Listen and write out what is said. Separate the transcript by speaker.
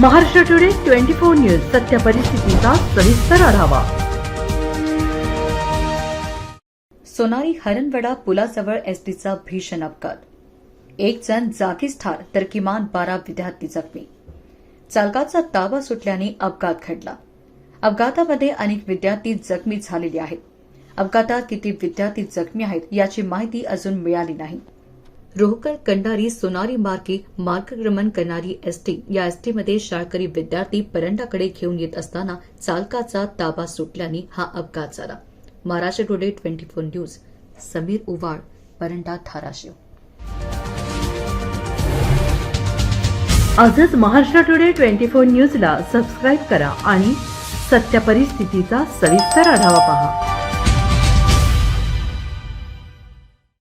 Speaker 1: Maharashtra today twenty four news सत्य परिस्थितीचा सविस्तर आढावा.
Speaker 2: सोनारी हरणवडा पुलाजवळ एसटीचा भीषण अपघात. एक जण जागीच ठार तर किमान बारा विद्यार्थी जखमी. चालकाचा ताबा सुटल्याने अपघात घडला. अपघातामध्ये अनेक विद्यार्थी जखमी झालेले आहेत. अपघातात किती विद्यार्थी जखमी आहेत याची माहिती अजून मिळाली नाही. रोहकर कंडारी सोनारी मार्गे मार्गक्रमण करणारी एसटी. या एसटीमध्ये शाळकरी विद्यार्थी परंडाकडे घेऊन येत असताना चालकाचा ताबा सुटल्याने हा अपघात झाला. Maharashtra today twenty four news. Sameer Uwal Paranda Dharashiv.
Speaker 1: आजच महाराष्ट्र टुडे ट्वेंटी फोर न्यूजला सबस्क्राईब करा आणि सत्य परिस्थितीचा सविस्तर आढावा पहा.